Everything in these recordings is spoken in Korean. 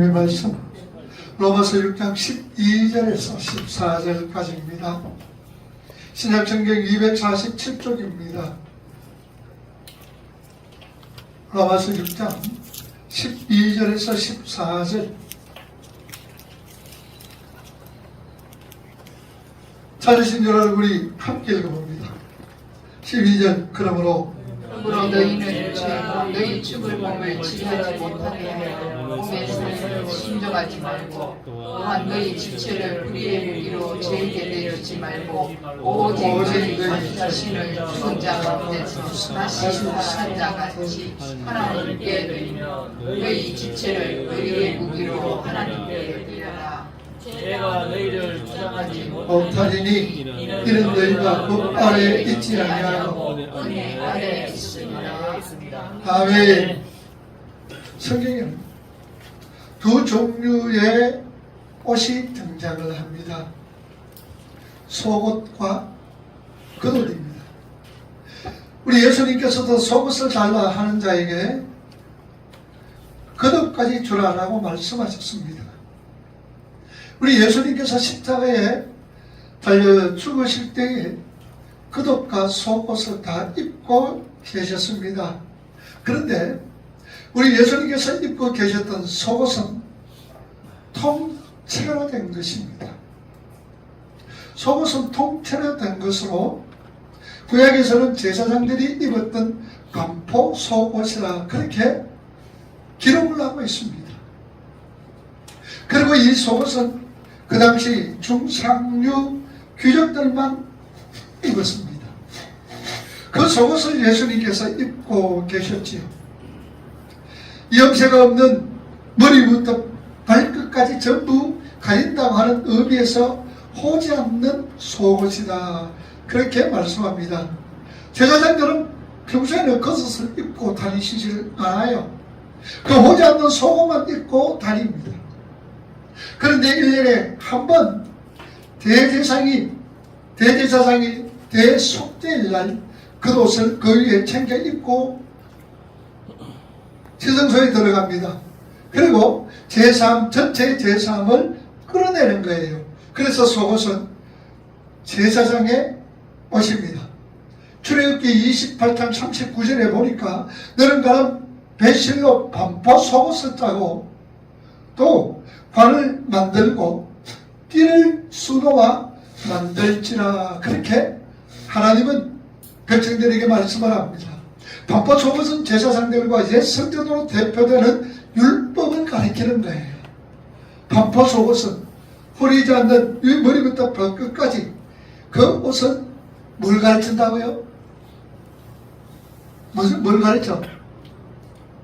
말씀 로마서 6장 12절에서 14절까지입니다. 신약성경 247쪽입니다. 로마서 6장 12절에서 14절 찾으신 줄 알고 우리 함께 읽어봅니다. 12절 그러므로 그러므로 너희는 죄로 너희 죽을 몸을 지하지 못하게 하여 몸의 삶을 신정하지 말고 또한 너희 지체를 불의의 무기로 죄에게 내주지 말고 오직 너희 자신을 죽은 자 가운데서 다시 살아난 자 같이 하나님께 드리며 너희 지체를 의의 무기로 하나님께 드려라 제가 너희를 주장하지 못하리니 이는 너희가 법 아래에 있지 아니하고 은혜 아래 있습니다 아멘. 성경에는 두 종류의 옷이 등장을 합니다. 속옷과 겉옷입니다. 우리 예수님께서도 속옷을 달라 하는 자에게 겉옷까지 주라라고 말씀하셨습니다. 우리 예수님께서 십자가에 달려 죽으실 때에 겉옷과 속옷을 다 입고 계셨습니다. 그런데 우리 예수님께서 입고 계셨던 속옷은 통째로 된 것입니다. 속옷은 통째로 된 것으로 구약에서는 제사장들이 입었던 반포 속옷이라 그렇게 기록을 하고 있습니다. 그리고 이 속옷은 그 당시 중상류 귀족들만 입었습니다. 그 속옷을 예수님께서 입고 계셨지요. 염세가 없는 머리부터 발끝까지 전부 가린다고 하는 의미에서 호지 않는 속옷이다. 그렇게 말씀합니다. 제자장들은 평소에는 겉옷을 입고 다니시질 않아요. 그 호지 않는 속옷만 입고 다닙니다. 그런데 1년에 한 번 대제사장이 대제사장이 대속죄일 날 겉옷을 그 위에 챙겨 입고 지성소에 들어갑니다. 그리고 제3 전체 제3을 끌어내는 거예요. 그래서 속옷은 제사장의 옷입니다. 출애굽기 28장 39절에 보니까 너는 가는 배실로 반포 속옷을 짜고 또 관을 만들고 띠를 수놓아 만들지라 그렇게 하나님은 백성들에게 말씀을 합니다. 반포 속옷은 제사장들과 옛 성전으로 대표되는 율법을 가리키는 거예요. 반포 속옷은 허리지 않는 위 머리부터 발끝까지 그 옷은 뭘 가르친다고요? 뭘 가르쳐?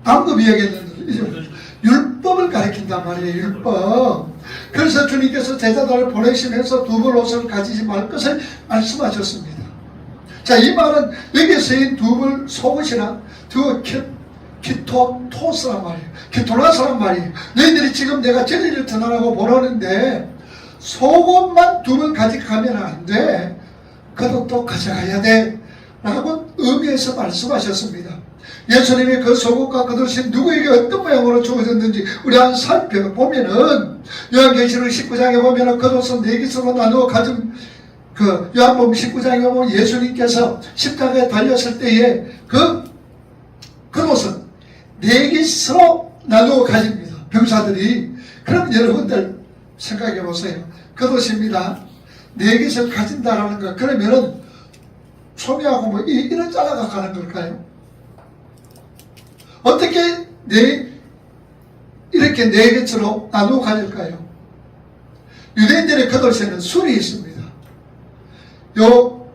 방금 이야기했는데 율법을 가리킨단 말이에요. 율법. 그래서 주님께서 제자들을 보내시면서 두벌 옷을 가지지 말 것을 말씀하셨습니다. 자, 이 말은 여기에 쓰인 두벌 속옷이나 두 키, 키토 토스란 말이에요. 키토라스란 말이에요. 너희들이 지금 내가 진리를 전하라고 보라는데 속옷만 두 번 가져가면 안 돼. 그것도 가져가야 돼. 라고 의미해서 말씀하셨습니다. 예수님이 그 속옷과 겉옷이 누구에게 어떤 모양으로 주어졌는지 우리 한 살펴보면은 요한계시록 19장에 보면은 겉옷은 네 개서로 나누어 가진 그 요한복음 19장에 보면 예수님께서 십자가에 달렸을 때에 그 겉옷은 네 개서로 나누어 가집니다. 병사들이 그럼 여러분들 생각해 보세요. 겉옷입니다. 네 개서 가진다라는 거 그러면은 소미하고 뭐 이- 이런 잘라가 가는 걸까요? 어떻게 네 이렇게 네 개처럼 나누어 가질까요? 유대인들의 겉옷에는 술이 있습니다. 요,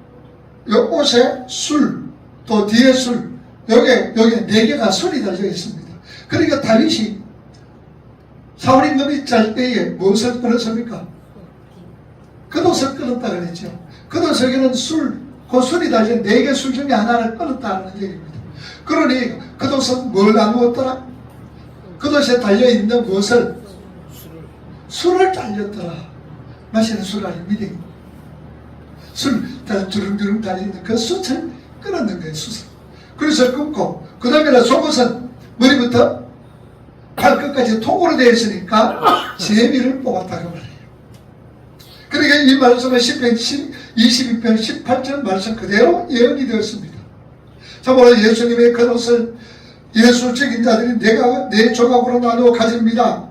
요 옷에 술, 또 뒤에 술, 여기, 여기 네 개가 술이 달려 있습니다. 그러니까 다윗이 사울 임금이 짤 때에 무엇을 끊었습니까? 겉옷을 끊었다 그랬죠. 겉옷에게는 술, 그 술이 달린 네 개 술 중에 하나를 끊었다는 얘기입니다. 그러니 겉옷은 뭘 나누었더라? 겉옷에 달려있는 무엇을? 술을 달렸더라. 마시는 술 아닙니다. 술, 다 주렁주렁 달리는 그 숯을 끊었는 거예요, 숯을. 그래서 끊고, 그 다음에 속옷은 머리부터 발끝까지 통으로 되어 있으니까 제비를 뽑았다고 말해요. 그러니까 이 말씀은 10편 22편 18절 말씀 그대로 예언이 되었습니다. 참고로 예수님의 그것을 예수 적인 자들이 내가 내 조각으로 나누어 가집니다.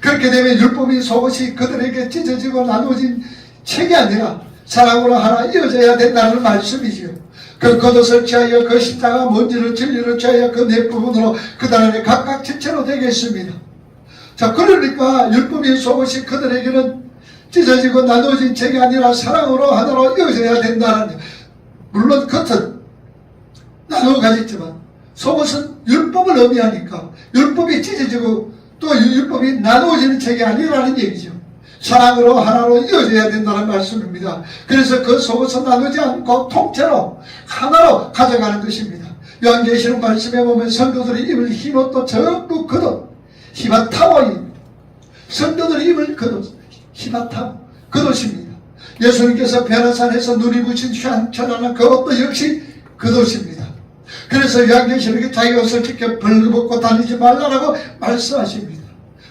그렇게 되면 율법인 속옷이 그들에게 찢어지고 나누어진 책이 아니라 사랑으로 하나 이어져야 된다는 말씀이지요. 그 겉옷을 취하여 그 십자가 먼지를 진리를 취하여 그네 부분으로 그들 안에 각각 지체로 되겠습니다. 자 그러니까 율법인 속옷이 그들에게는 찢어지고 나누어진 책이 아니라 사랑으로 하나로 이어져야 된다는 물론 겉은 나누어 가졌지만 속옷은 율법을 의미하니까 율법이 찢어지고 또 율법이 나누어지는 책이 아니라는 얘기죠. 사랑으로 하나로 이어져야 된다는 말씀입니다. 그래서 그 속옷은 나누지 않고 통째로 하나로 가져가는 것입니다. 요한계시록 말씀에 보면 성도들이 입을 흰 옷도 전부 겉옷 히바타워입니다. 성도들이 입을 겉옷 히바타 겉옷입니다. 예수님께서 베라산에서 눈이 부신 현천하는 그 옷도 역시 겉옷입니다. 그래서 요한계시록에 자기 옷을 지켜 벌거벗고 다니지 말라라고 말씀하십니다.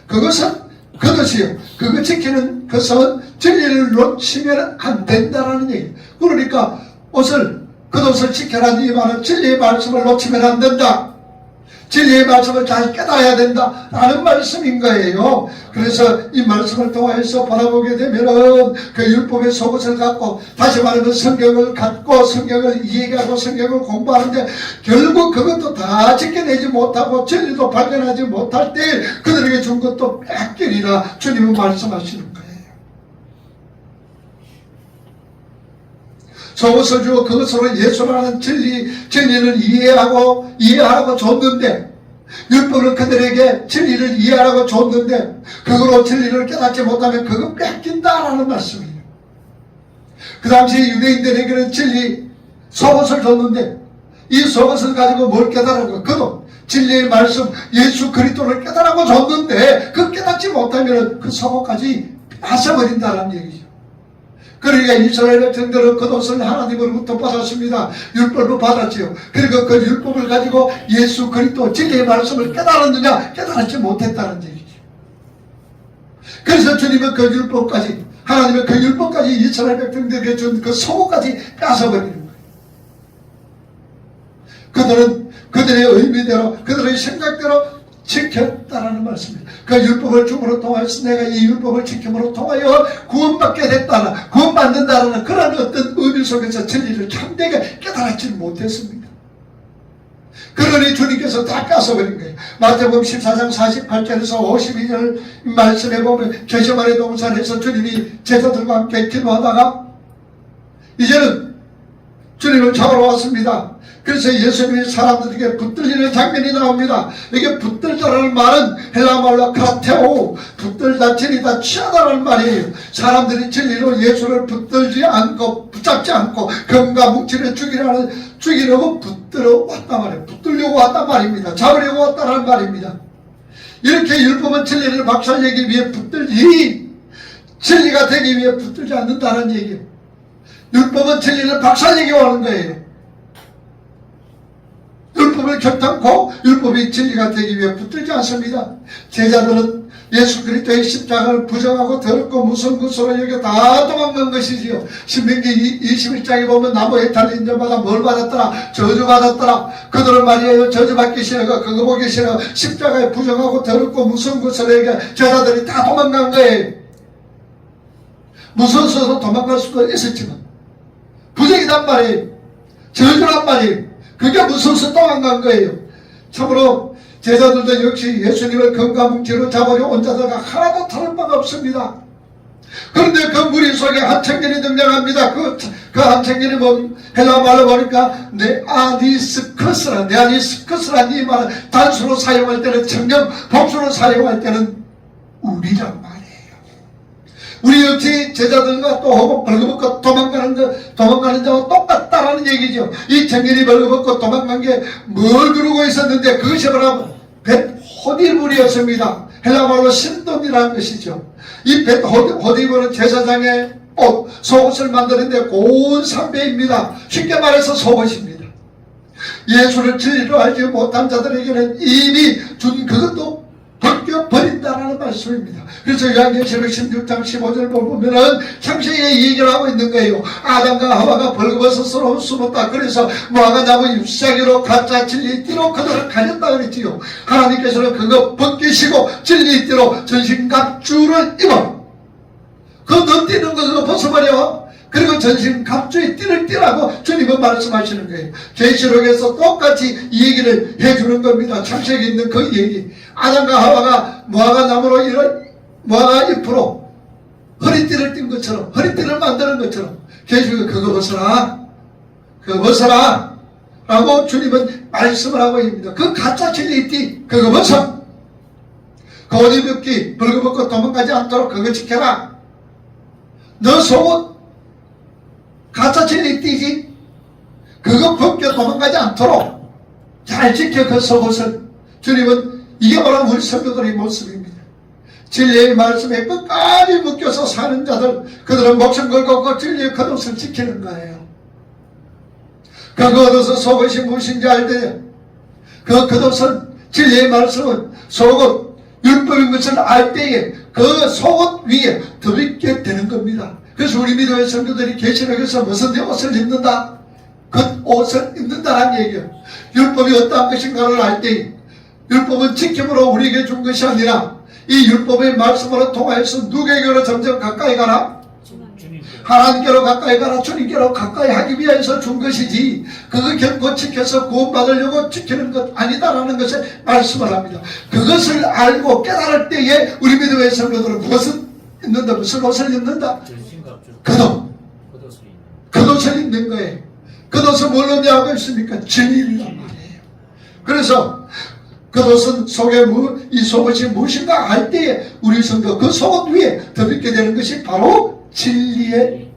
그것은 그것이요. 그거 지키는 것은 진리를 놓치면 안 된다라는 얘기. 그러니까 옷을 그것을 지켜라는 이 말은 진리의 말씀을 놓치면 안 된다. 진리의 말씀을 잘 깨달아야 된다. 라는 말씀인 거예요. 그래서 이 말씀을 통해서 바라보게 되면은 그 율법의 속옷을 갖고 다시 말하면 성경을 갖고 성경을 이해하고 성경을 공부하는데 결국 그것도 다 지켜내지 못하고 진리도 발견하지 못할 때 그들에게 준 것도 뺏기리라 주님은 말씀하시는 속옷을 주고 그것으로 예수라는 진리, 진리를 이해하고, 이해하라고 줬는데, 율법은 그들에게 진리를 이해하라고 줬는데, 그거로 진리를 깨닫지 못하면 그거 뺏긴다라는 말씀이에요. 그 당시 유대인들에게는 진리, 속옷을 줬는데, 이 속옷을 가지고 뭘 깨달은 그도 진리의 말씀, 예수 그리스도를 깨달라고 줬는데, 그 깨닫지 못하면 그 속옷까지 뺏어버린다는 얘기죠. 그러니까 이스라엘 백성들은 그 옷을 하나님으로부터 받았습니다. 율법을 받았지요. 그리고 그 율법을 가지고 예수 그리스도 진리의 말씀을 깨달았느냐? 깨달지 못했다는 얘기죠. 그래서 주님은 그 율법까지 하나님의 그 율법까지 이스라엘 백성들에게 준 그 소고까지 뺏어버리는 거예요. 그들은 그들의 의미대로 그들의 생각대로 지켰다라는 말씀입니다. 그 율법을 줌으로 통해서 내가 이 율법을 지킴으로 통하여 구원받게 됐다는 구원받는다는 그런 어떤 의미 속에서 진리를 참되게 깨달았지 못했습니다. 그러니 주님께서 다 뺏어버린 거예요. 마태복음 14장 48절에서 52절 말씀에 보면 개시말의 동산에서 주님이 제자들과 함께 기도하다가 이제는 주님을 잡으러 왔습니다. 그래서 예수님이 사람들에게 붙들리는 장면이 나옵니다. 이게 붙들다라는 말은 헬라 말로 카테오, 붙들다, 진리다, 취하다라는 말이에요. 사람들이 진리로 예수를 붙들지 않고, 붙잡지 않고, 금과 뭉치를 죽이라는, 죽이려고 붙들어 왔단 말이에요. 붙들려고 왔단 말입니다. 잡으려고 왔다는 말입니다. 이렇게 율법은 진리를 박살내기 위해 붙들지, 진리가 되기 위해 붙들지 않는다는 얘기예요. 율법은 진리를 박살내기 하는 거예요. 율법을 결탄코 율법이 진리가 되기 위해 붙들지 않습니다. 제자들은 예수 그리스도의 십자가를 부정하고 더럽고 무서운 것으로 여겨 다 도망간 것이지요. 신명기 21장에 보면 나무에 달린 자마다 뭘 받았더라? 저주 받았더라. 그들은 말이에요. 저주 받기 싫어가 그거 보기 싫어. 십자가에 부정하고 더럽고 무서운 것으로 여겨 제자들이 다 도망간 거예요. 무서워서 도망갈 수도 있었지만 부정이란 말이에요. 저주란 말이에요. 그게 무서워서 도망간 거예요. 참으로 제자들도 역시 예수님을 건강뭉치로 잡으려 온 자들과 하나도 다른 바가 없습니다. 그런데 그 무리 속에 한 청년이 등장합니다. 그, 그 한 청년이 뭐, 헬라 말로 보니까, 네아니스커스라, 네아니스커스라는 이 말은 단수로 사용할 때는 청년, 복수로 사용할 때는 우리란 말이에요. 우리 역시 제자들과 또 혹은 벌거벗고 도망가는 자, 도망가는 자와 똑같다라는 얘기죠. 이 청년이 벌거벗고 도망간 게 뭘 그러고 있었는데 그것이 바로 벳 호딜물이었습니다. 헬라말로 신돈이라는 것이죠. 이 벳 호딜물은 제사장의 옷, 속옷을 만드는데 고운 삼배입니다. 쉽게 말해서 속옷입니다. 예수를 진리로 알지 못한 자들에게는 이미 준 그것도 벗겨 버린다라는 말씀입니다. 그래서 요한계시록 16장 15절 보면은 이 얘기를 하고 있는 거예요. 아담과 하와가 벌거벗어서 숨었다. 그래서 무화과 나무 잎사귀로 가짜 진리 띠로 그들을 가렸다 그랬지요. 하나님께서는 그거 벗기시고 진리 띠로 전신갑주를 입어. 그너 띠는 거 그거 벗어버려. 그리고 전신 갑주의 띠를 띠라고 주님은 말씀하시는 거예요. 계시록에서 똑같이 이 얘기를 해주는 겁니다. 창세기 있는 그 얘기. 아담과 하와가 무화과 나무로 이런 무화과 잎으로 허리띠를 띈 것처럼 허리띠를 만드는 것처럼 계시록에 그거 벗어라. 그거 벗어라. 라고 주님은 말씀을 하고 있습니다. 그 가짜 진리 띠 그거 벗어. 그 옷 입기 벌거벗고 도망가지 않도록 그거 지켜라. 너 속옷 가짜 진리 띠지. 그거 벗겨 도망가지 않도록 잘 지켜 그 속옷을 주님은 이게 바로 우리 성도들의 모습입니다. 진리의 말씀에 끝까지 묶여서 사는 자들 그들은 목숨 걸고 그 진리의 겉옷을 지키는 거예요. 그 겉옷은 속옷이 무엇인지 알때 그 겉옷은 진리의 말씀은 속옷 율법인 것을 알 때에 그 속옷 위에 덮입게 되는 겁니다. 그래서 우리 믿음의 성도들이 계시록에서 무슨 옷을 입는다? 그 옷을 입는다는 얘기예요. 율법이 어떠한 것인가를 알 때 율법은 지킴으로 우리에게 준 것이 아니라 이 율법의 말씀으로 통하여서 누구에게로 점점 가까이 가라? 하나님께로 가까이 가라 주님께로 가까이 하기 위해서 준 것이지. 그거 결코 지켜서 구원받으려고 지키는 것 아니다라는 것을 말씀을 합니다. 그것을 알고 깨달을 때에 우리 믿음의 성도들은 무엇을 입는다? 무슨 옷을 입는다? 전신갑주 그도 겉옷을 입는 거예요. 그옷은 뭘 의미하고 있습니까? 진리란 말이에요 그래서 그것은 속에 무, 이 속옷이 무엇인가 할 때에 우리 성도 그 속옷 위에 덮입게 되는 것이 바로 진리의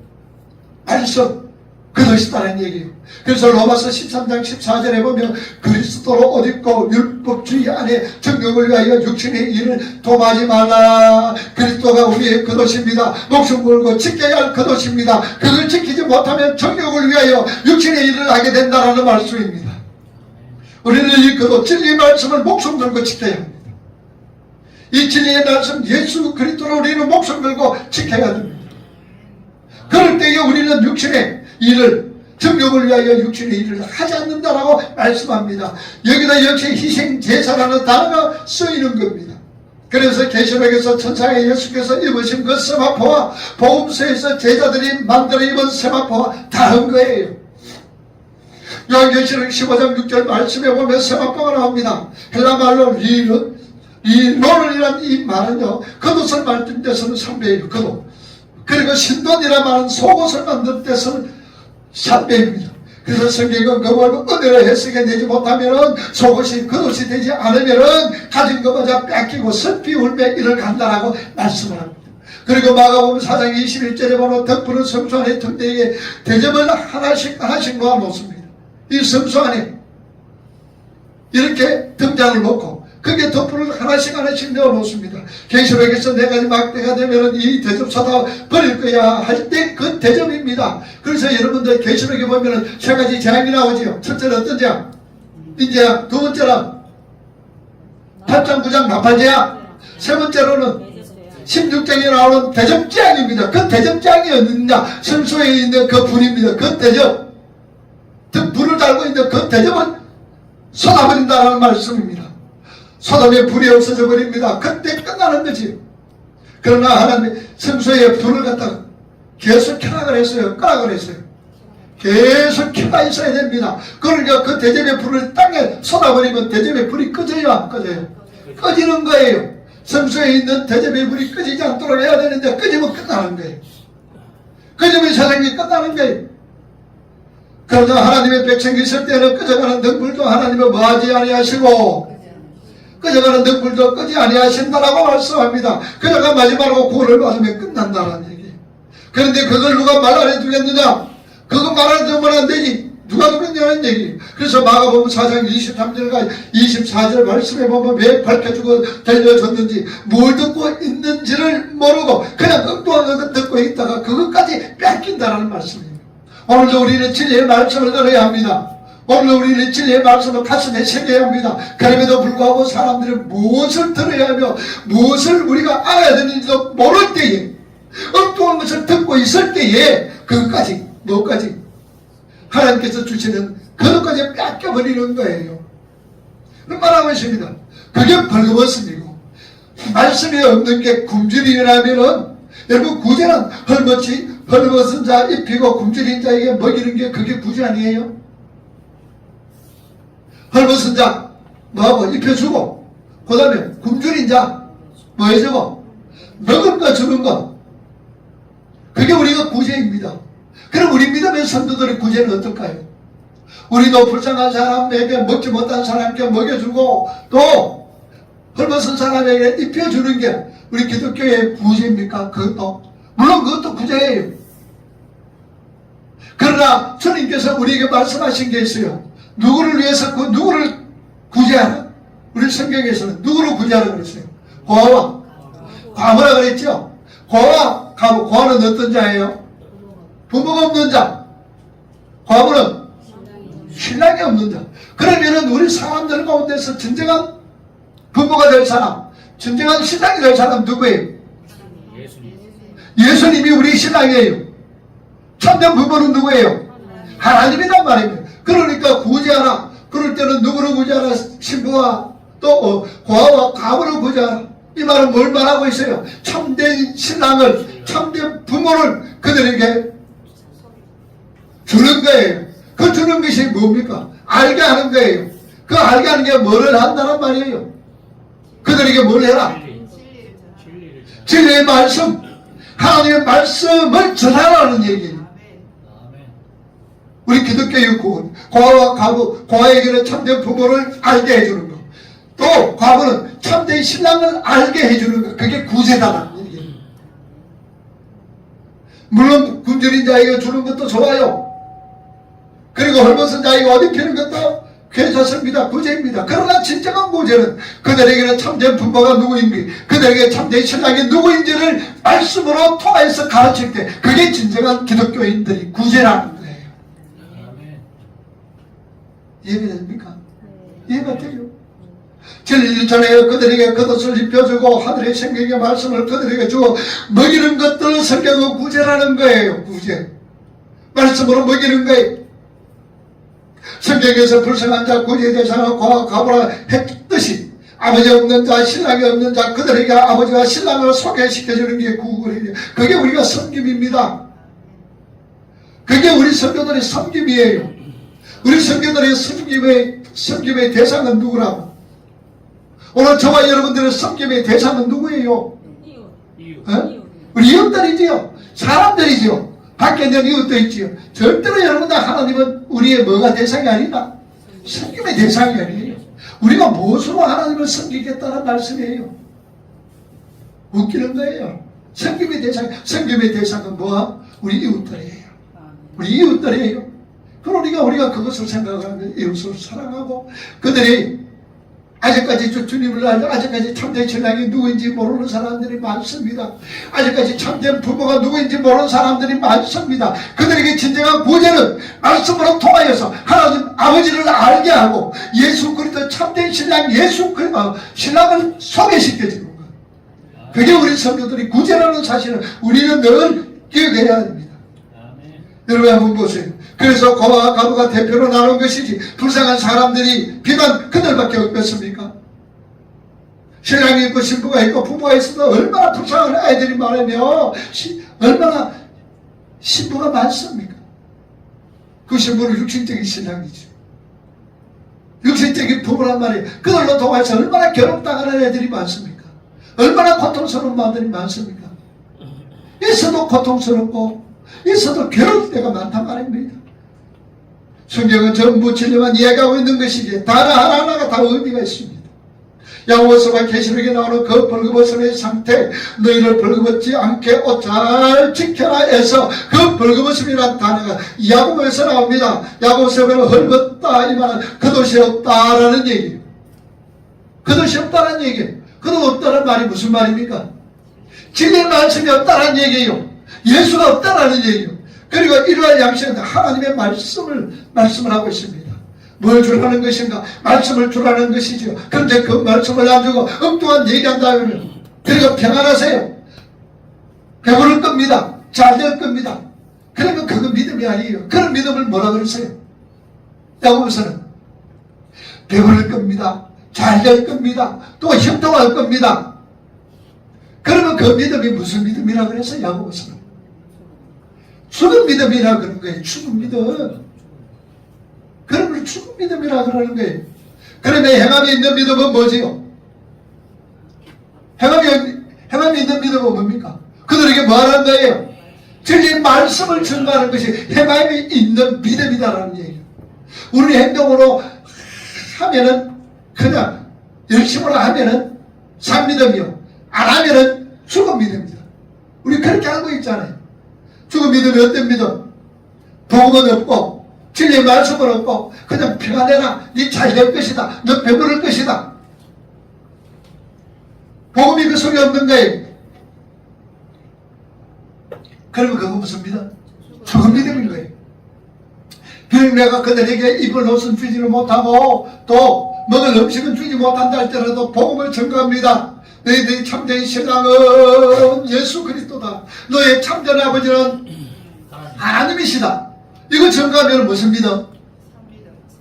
말씀 그것이다는 얘기예요. 그래서 로마서 13장 14절에 보면 그리스도로 옷 입고 율 법주의 안에 정경을 위하여 육신의 일을 도마지 말라. 그리스도가 우리의 그옷입니다. 목숨 걸고 지켜야 할 그옷입니다. 그걸 지키지 못하면 정경을 위하여 육신의 일을 하게 된다라는 말씀입니다. 우리는 이 그옷 진리의 말씀을 목숨 걸고 지켜야 합니다. 이 진리의 말씀 예수 그리스도로 우리는 목숨 걸고 지켜야 됩니다. 그럴 때에 우리는 육신의 일을 정욕을 위하여 육신의 일을 하지 않는다라고 말씀합니다. 여기다 역시 희생 제사라는 단어가 쓰이는 겁니다. 그래서 계시록에서 천상의 예수께서 입으신 그 세마포와 복음서에서 제자들이 만들어 입은 세마포와 다른 거예요. 요한계시록 15장 6절 말씀에 보면 세마포가 나옵니다. 헬라 말로 리는 이 말은요 겉옷을 만든 데서는 삼배예요 겉옷 그리고 신돈이라 말은 속옷을 만든 데서는 삼배입니다. 그래서 성경은 그걸 은혜로 해석해 내지 못하면은 속옷이 겉옷이 되지 않으면은 가진 것마저 뺏기고 슬피 울며 이를 간다라고 말씀을 합니다. 그리고 마가복음 4장 21절에 보면 덕분은 성소 안에 등대에 대접을 하나씩 하나씩 놓아 놓습니다. 이 성소 안에 이렇게 등장을 놓고 그게 덮불을 하나씩 하나씩 넣어 놓습니다. 계시록에서 네 가지 막대가 되면은 이 대접 사다 버릴 거야 할 때 그 대접입니다. 그래서 여러분들 계시록에 보면은 세 가지 재앙이 나오지요. 첫째는 어떤 재앙? 인재앙. 두 번째는 8장 9장 나팔재앙. 세 번째로는 16장에 나오는 대접재앙입니다. 그 대접재앙이 어딨냐? 성소에 있는 그 불입니다. 그 대접. 그 불을 달고 있는 그 대접은 쏟아버린다는 말씀입니다. 소돔의 불이 없어져 버립니다. 그때 끝나는 거지. 그러나 하나님 성소에 불을 갖다가 계속 켜라 그랬어요. 끄라 그랬어요. 계속 켜가 있어야 됩니다. 그러니까 그 대접의 불을 땅에 쏟아버리면 대접의 불이 꺼져요, 안 꺼져요? 꺼지는 거예요. 성소에 있는 대접의 불이 꺼지지 않도록 해야 되는데 꺼지면 끝나는 거예요. 꺼지면 세상이 끝나는 거예요. 그러나 하나님의 백성이 있을 때는 꺼져가는 등불도 하나님은 뭐하지 아니하시고 꺼져가는 등불도 끄지 아니하신다라고 말씀합니다. 그러가 마지막으로 구원을 받으면 끝난다는 얘기. 그런데 그걸 누가 말 안 해주겠느냐? 그거 말안 해주면 안 되지. 누가 그랬냐는 얘기. 그래서 마가복음 4장 23절과 24절 말씀에 보면 왜 밝혀주고 들려줬는지 뭘 듣고 있는지를 모르고 그냥 엉뚱한 것 듣고 있다가 그것까지 뺏긴다라는 말씀입니다. 오늘도 우리는 진리의 말씀을 들어야 합니다. 오늘 우리는 진리의 말씀을 가슴에 새겨야 합니다. 그럼에도 불구하고 사람들이 무엇을 들어야 하며 무엇을 우리가 알아야 되는지도 모를 때에 엉뚱한 것을 듣고 있을 때에 그것까지 뭐까지 하나님께서 주시는 그것까지 뺏겨버리는 거예요. 말하고 있습니다. 그게 벌거벗음이고 말씀이 없는 게 굶주리라면은 여러분 구제는 헐벗이 헐벗은 자 입히고 굶주린 자에게 먹이는 게 그게 구제 아니에요? 헐벗은 자 뭐하고 입혀주고 그 다음에 굶주린 자뭐 해주고 먹을 거 주는 거 그게 우리가 구제입니다. 그럼 우리 믿음의 선도들의 구제는 어떨까요? 우리도 불쌍한 사람에게 먹지 못한 사람께 먹여주고 또 헐벗은 사람에게 입혀주는 게 우리 기독교의 구제입니까? 그것도 물론 그것도 구제예요. 그러나 주님께서 우리에게 말씀하신 게 있어요. 누구를 위해서 그 누구를 구제하라? 우리 성경에서는 누구를 구제하라 그랬어요? 고아와 과부라 그랬죠? 고아, 과부, 고아는 어떤 자예요? 부모가 없는 자. 과부는 신랑이 없는 자. 그러면은 우리 사람들 가운데서 진정한 부모가 될 사람, 진정한 신랑이 될 사람 누구예요? 예수님. 예수님이 우리 신랑이에요. 참된 부모는 누구예요? 하나님이란 말입니다. 그러니까. 때는 누구를 구제하라? 신부와 또 어, 고아와 가부를 구제하라. 이 말은 뭘 말하고 있어요? 참된 신랑을, 참된 부모를 그들에게 주는 거예요. 그 주는 것이 뭡니까? 알게 하는 거예요. 그 알게 하는 게 뭐를 한다는 말이에요. 그들에게 뭘 해라? 진리의 말씀, 하나님의 말씀을 전하라는 얘기예요. 우리 기독교의 구원, 고아와 가부, 고아에게는 참된 부모를 알게 해주는 것. 또 과부는 참된 신랑을 알게 해주는 것. 그게 구제다라는 얘기예요. 물론 굶주린 자에게 주는 것도 좋아요. 그리고 헐벗은 자에게 어디 피는 것도 괜찮습니다. 구제입니다. 그러나 진정한 구제는 그들에게는 참된 부모가 누구인지, 그들에게 참된 신랑이 누구인지를 말씀으로 통해서 가르칠 때 그게 진정한 기독교인들이 구제라는 거예요. 아멘. 이해됩니까? 이해가 돼요. 진리를 전해 그들에게 겉옷을 입혀주고 하늘의 생명의 말씀을 그들에게 주어 먹이는 것들 성경은 구제라는 거예요. 구제. 말씀으로 먹이는 거예요. 성경에서 불쌍한 자 구제 대상을 과 가보라 했듯이 아버지 없는 자 신랑이 없는 자 그들에게 아버지와 신랑을 소개시켜주는 게 구걸이에요. 그게 우리가 섬김입니다. 그게 우리 성도들의 섬김이에요. 우리 성도들의 섬김의 섬김의 대상은 누구라고? 오늘 저와 여러분들의 섬김의 대상은 누구예요? 이유. 어? 우리 이웃들이지요. 사람들이지요. 밖에 있는 이웃도 있지요. 절대로 여러분들 하나님은 우리의 뭐가 대상이 아니다. 섬김의 대상이 아니에요. 우리가 무엇으로 하나님을 섬기겠다는 말씀이에요. 웃기는 거예요. 섬김의 대상, 섬김의 대상은 뭐야? 우리 이웃들이에요. 우리 이웃들이에요. 그러니까 우리가 그것을 생각하면 이웃을 사랑하고 그들이 아직까지 주, 주님을 알고 아직까지 참된 신랑이 누구인지 모르는 사람들이 많습니다. 아직까지 참된 부모가 누구인지 모르는 사람들이 많습니다. 그들에게 진정한 구제는 말씀으로 통하여서 하나님 아버지를 알게 하고 예수 그리스도 참된 신랑 예수 그리스도 어, 신랑을 소개시켜주는 것. 그게 우리 성도들이 구제라는 사실을 우리는 늘 기억해야 합니다. 여러분 한번 보세요. 그래서 고아와 가부가 대표로 나눈 것이지 불쌍한 사람들이 비단 그들밖에 없겠습니까? 신랑이 있고 신부가 있고 부모가 있어도 얼마나 불쌍한 아이들이 많으며 시- 얼마나 신부가 많습니까? 그 신부는 육신적인 신랑이죠. 육신적인 부부란 말이에요. 그들로 통해서 얼마나 괴롭당하는 애들이 많습니까? 얼마나 고통스러운 마음들이 많습니까? 있어도 고통스럽고 있어도 괴로울 때가 많단 말입니다. 성경은 전부 진리만 이야기하고 있는 것이기에 단어 하나하나가 다 의미가 있습니다. 야고보서와 계시록에 나오는 그 벌거벗음의 상태 너희를 벌거벗지 않게 옷잘 지켜라 해서 그 벌거벗음이라는 단어가 야고보에서 나옵니다. 야고보서는 헐벗다 이 말은 그것이 없다라는 얘기예요. 그것이 없다는 얘기예요. 그것 없다는 말이 무슨 말입니까? 진리의 말씀이 없다는 얘기예요. 예수가 없다라는 얘기예요. 그리고 이러한 양식은 하나님의 말씀을 말씀을 하고 있습니다. 뭘 주라는 것인가? 말씀을 주라는 것이죠. 그런데 그 말씀을 안 주고 엉뚱한 얘기한다면 그리고 평안하세요. 배부를 겁니다. 잘 될 겁니다. 그러면 그거 믿음이 아니에요. 그런 믿음을 뭐라 그러세요? 야고보서는 배부를 겁니다. 잘 될 겁니다. 또 형통할 겁니다. 그러면 그 믿음이 무슨 믿음이라 그래서 야고보서는 죽은 믿음이라 그런 거예요. 죽은 믿음. 그러면 죽은 믿음이라 그러는 거예요. 그러면 행함이 있는 믿음은 뭐지요? 행함이, 행함이 있는 믿음은 뭡니까? 그들에게 뭐 하는 거예요? 진리 말씀을 증거하는 것이 행함이 있는 믿음이다라는 얘기예요. 우리 행동으로 하면은 그냥 열심으로 하면은 산 믿음이요. 안 하면은 죽은 믿음이다. 우리 그렇게 알고 있잖아요. 죽은 믿음이 어떤 믿음? 복음은 없고 진리의 말씀은 없고 그냥 평안해라. 네잘될 것이다. 너 배부를 것이다. 복음이 그 속에 없는 거예요. 그러면 그거 무슨 믿음? 죽은 믿음인 거예요. 비록 내가 그들에게 입을 옷은 주지를 못하고 또 먹을 음식은 주지 못한다 할지라도 복음을 증거합니다. 너희들이 참된 신랑은 예수 그리스도다. 너의 참된 아버지는 하나님이시다. 이거 증거하면 무슨 믿음?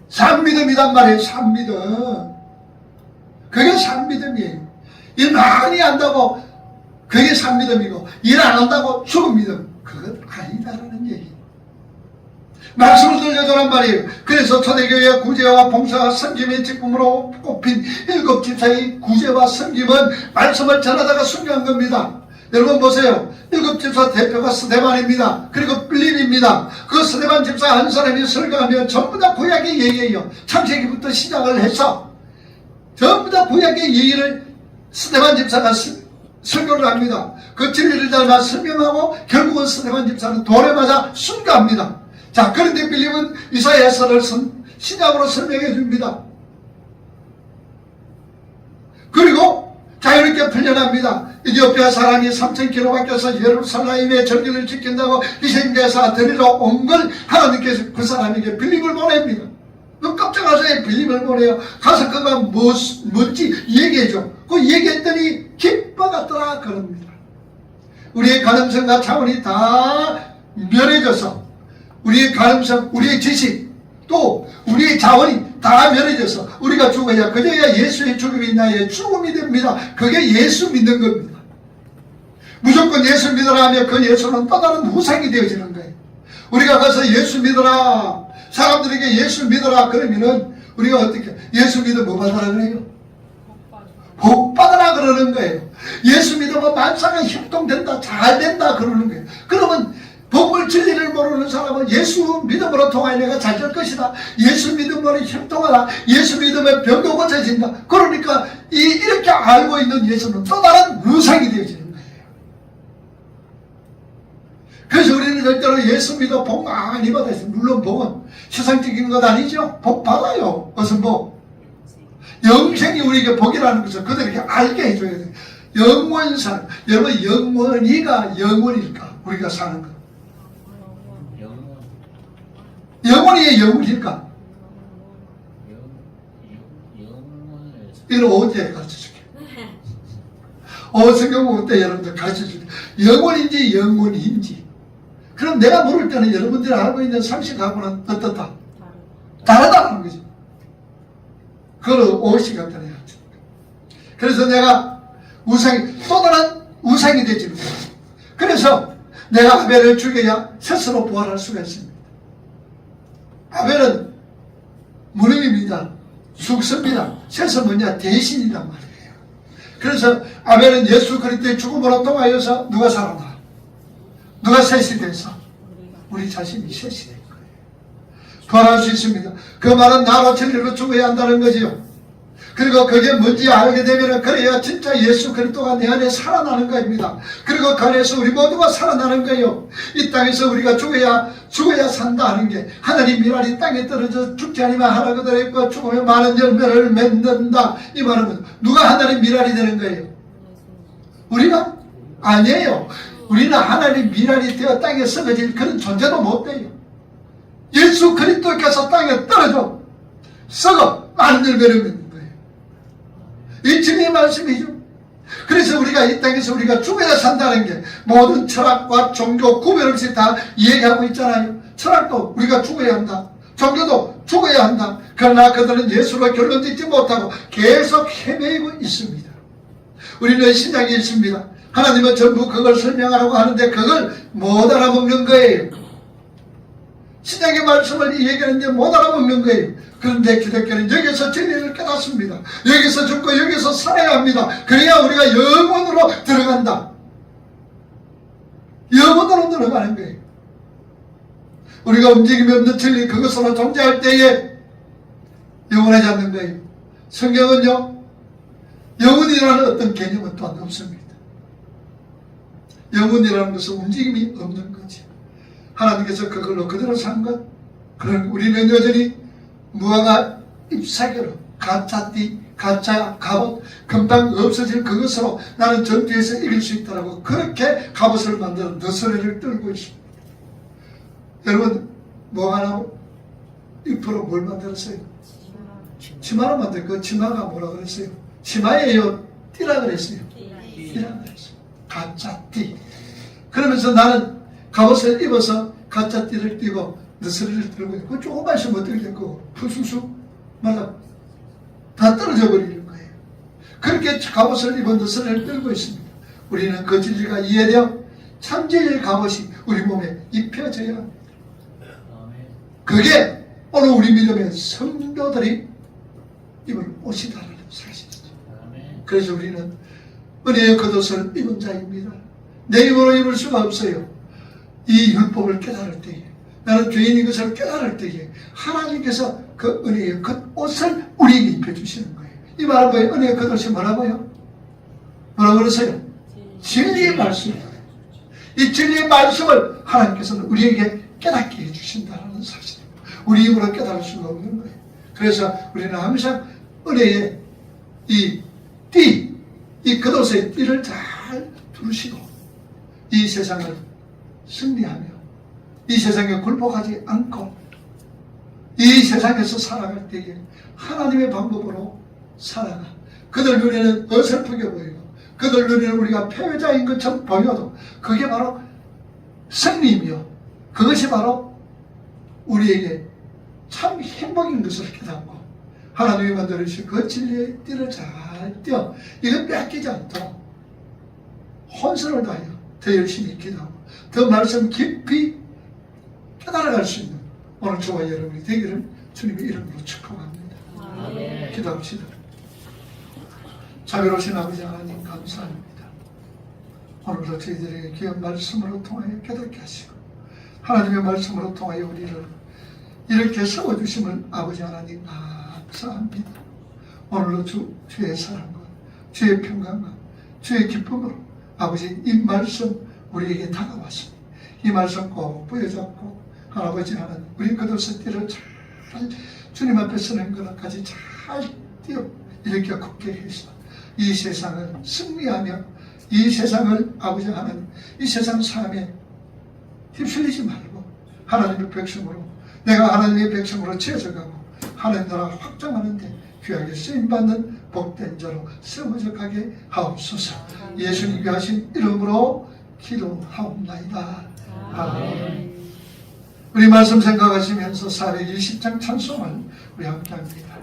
산믿음이란 말이에요. 산믿음. 그게 산믿음이에요. 일 많이 한다고 그게 산믿음이고 일 안 한다고 죽은 믿음. 그건 아니다라는 얘기. 말씀을 들려주란 말이에요. 그래서 초대교회 구제와 봉사와 섬김의 직분으로 꼽힌 일곱 집사의 구제와 섬김은 말씀을 전하다가 순교한 겁니다. 여러분 보세요. 일곱 집사 대표가 스데반입니다. 그리고 빌립입니다. 그 스데반 집사 한 사람이 설교하면 전부 다 구약의 얘기예요. 창세기부터 시작을 해서 전부 다 구약의 얘기를 스데반 집사가 스- 설교를 합니다. 그 진리를 닮아 설명하고 결국은 스데반 집사는 돌에 맞아 순교합니다. 자, 그런데 빌립은 이사야서를 선- 신약으로 설명해 줍니다. 그리고 자유롭게 풀려납니다. 이디오피아 사람이 3,000km 밖에서 예루살렘의 절기를 지킨다고 희생제사 드리러 온 걸 하나님께서 그 사람에게 빌립을 보냅니다. 너 깜짝하세요. 빌립을 보내요. 가서 그가 뭐, 뭔지 얘기해줘. 그 얘기했더니 기뻐갔더라 그럽니다. 우리의 가능성과 차원이 다 멸해져서 우리의 가능성, 우리의 지식, 또 우리의 자원이 다 멸해져서 우리가 죽어야 그저야 예수의 죽음이 나의 죽음이 됩니다. 그게 예수 믿는 겁니다. 무조건 예수 믿어라 하면 그 예수는 또 다른 우상이 되어지는 거예요. 우리가 가서 예수 믿어라. 사람들에게 예수 믿어라 그러면은 우리가 어떻게 예수 믿어 뭐 받아라 그래요? 복 받아라 그러는 거예요. 예수 믿으면 만사가 협동된다, 잘 된다 그러는 거예요. 그러면 복을 진리를 모르는 사람은 예수 믿음으로 통하여 내가 잘 될 것이다. 예수 믿음으로 협동하라. 예수 믿으면 병도 고쳐진다. 그러니까 이, 이렇게 알고 있는 예수는 또 다른 우상이 되어지는 거예요. 그래서 우리는 절대로 예수 믿어 복 많이 받아요. 물론 복은 세상적인 것 아니죠. 복 받아요. 무슨 복? 영생이 우리에게 복이라는 것을 그들에게 알게 해줘야 돼요. 영원상 여러분 영원이가 영원일까? 우리가 사는 것. 영원 영원이의 영원일까? 영, 영, 영원을 이걸 어디에 가르쳐 줄게? 어 성경 볼때 여러분들 가르쳐 줄게. 영원인지 영원인지. 그럼 내가 모를 때는 여러분들이 알고 있는 상식하고는 어떻다? 다르다는 거죠. 그걸 갖다 내야 돼. 그래서 내가 우상이, 또 다른 우상이 거예요. 그래서 내가 아벨을 죽여야 스스로 부활할 수가 있습니다. 아벨은 무능입니다. 죽습니다. 셋은 뭐냐? 대신이란 말이에요. 그래서 아벨은 예수 그리스도의 죽음으로 통하여서 누가 살아나? 누가 셋이 돼서? 우리 자신이 셋이 된 거예요. 부활할 수 있습니다. 그 말은 나로 진리로 죽어야 한다는 거지요. 그리고 그게 뭔지 알게 되면 그래야 진짜 예수 그리스도가 내 안에 살아나는 겁니다. 그리고 그 안에서 우리 모두가 살아나는 거예요. 이 땅에서 우리가 죽어야 죽어야 산다 하는 게 하나님 미랄이 땅에 떨어져 죽지 아니면 하나가 되었고 죽으면 많은 열매를 맺는다. 이 말은 누가 하나님 미랄이 되는 거예요? 우리가 아니에요. 우리는 하나님 미랄이 되어 땅에 썩어질 그런 존재도 못 돼요. 예수 그리스도께서 땅에 떨어져 썩어 거예요. 이 진리의 말씀이죠. 그래서 우리가 이 땅에서 우리가 죽어야 산다는 게 모든 철학과 종교 구별 없이 다 얘기하고 있잖아요. 철학도 우리가 죽어야 한다. 종교도 죽어야 한다. 그러나 그들은 예수로 결론 짓지 못하고 계속 헤매고 있습니다. 우리는 신약이 있습니다. 하나님은 전부 그걸 설명하라고 하는데 그걸 못 알아먹는 거예요. 신약의 말씀을 얘기하는데 못 알아먹는 거예요. 그런데 기독교는 여기서 진리를 깨닫습니다. 여기서 죽고 여기서 살아야 합니다. 그래야 우리가 영원으로 들어간다. 영원으로 들어가는 거예요. 우리가 움직임이 없는 진리 그것으로 존재할 때에 영원하지 않는 거예요. 성경은요, 영혼이라는 어떤 개념은 또한 없습니다. 영혼이라는 것은 움직임이 없는 거지. 하나님께서 그걸로 그대로 산 것. 그런 우리는 여전히 무화과 잎사귀로 가짜 띠, 가짜 갑옷, 금방 없어질 그것으로 나는 전투에서 이길 수 있다라고 그렇게 갑옷을 만들어 너스레를 떨고 있습니다. 여러분, 무화과나무 잎으로 뭘 만들었어요? 치마를 만들 그 치마가 뭐라 그랬어요? 치마예요? 띠라 그랬어요. 띠라 그랬어요. 가짜 띠. 그러면서 나는 갑옷을 입어서 가짜 띠를 띠고 너스리를 들고 있고 조금만 있으면 어떻게 될 거고 푸수수 말라 다 떨어져 버리는 거예요. 그렇게 갑옷을 입은 너스리를 들고 있습니다. 우리는 그 진리가 이해되어 참진리의 갑옷이 우리 몸에 입혀져야 합니다. 그게 오늘 우리 믿음의 성도들이 입을 옷이다라는 사실이죠. 그래서 우리는 은혜의 겉옷을 입은 자입니다. 내 힘으로 입을 수가 없어요. 이 율법을 깨달을 때에 나는 죄인인 것을 깨달을 때에 하나님께서 그 은혜의 겉옷을 우리에게 입혀주시는 거예요. 이 말은 뭐예요? 은혜의 겉옷이 뭐라고요? 뭐라고 그러세요? 진리의 말씀이에요. 이 진리의 말씀을 하나님께서는 우리에게 깨닫게 해주신다는 사실입니다. 우리 입으로 깨달을 수가 없는 거예요. 그래서 우리는 항상 은혜의 이 띠, 이 겉옷의 띠를 잘 두르시고 이 세상을 승리하며 이 세상에 굴복하지 않고 이 세상에서 살아갈 때에 하나님의 방법으로 살아가. 그들 눈에는 어설프게 보이고 그들 눈에는 우리가 패배자인 것처럼 보여도 그게 바로 승리이며 그것이 바로 우리에게 참 행복인 것을 깨닫고 하나님이 만들어주신 그 진리의 띠를 잘 띄어 이거 뺏기지 않도록 혼선을 다하여 더 열심히 기도하고 더 말씀 깊이 깨달아갈 수 있는 오늘 저와 여러분이 되기를 주님의 이름으로 축복합니다. 아멘. 기도합시다. 자비로우신 아버지 하나님 감사합니다. 오늘도 저희들에게 귀한 말씀으로 통하여 깨닫게 하시고 하나님의 말씀으로 통하여 우리를 이렇게 세워주심을 아버지 하나님 감사합니다. 오늘도 주, 주의 사랑과 주의 평강과 주의 기쁨으로 아버지 이 말씀 우리에게 다가왔습니다. 이 말씀 꼭 부여잡고 할아버지 하는 우리 그들의 띠를 잘 주님 앞에 서는 것까지 잘 뛰어 이렇게 걷게 해서 이 세상을 승리하며 이 세상을 아버지 하나님 이 세상 삶에 휩쓸리지 말고 하나님의 백성으로 내가 하나님의 백성으로 지어져가고 하나님 나라 확장하는데 귀하게 쓰임받는 복된 자로 세워져 가게 하옵소서. 예수님 귀하신 이름으로 기도하옵나이다. 아멘. 우리 말씀 생각하시면서 420장 찬송을 우리 함께 합니다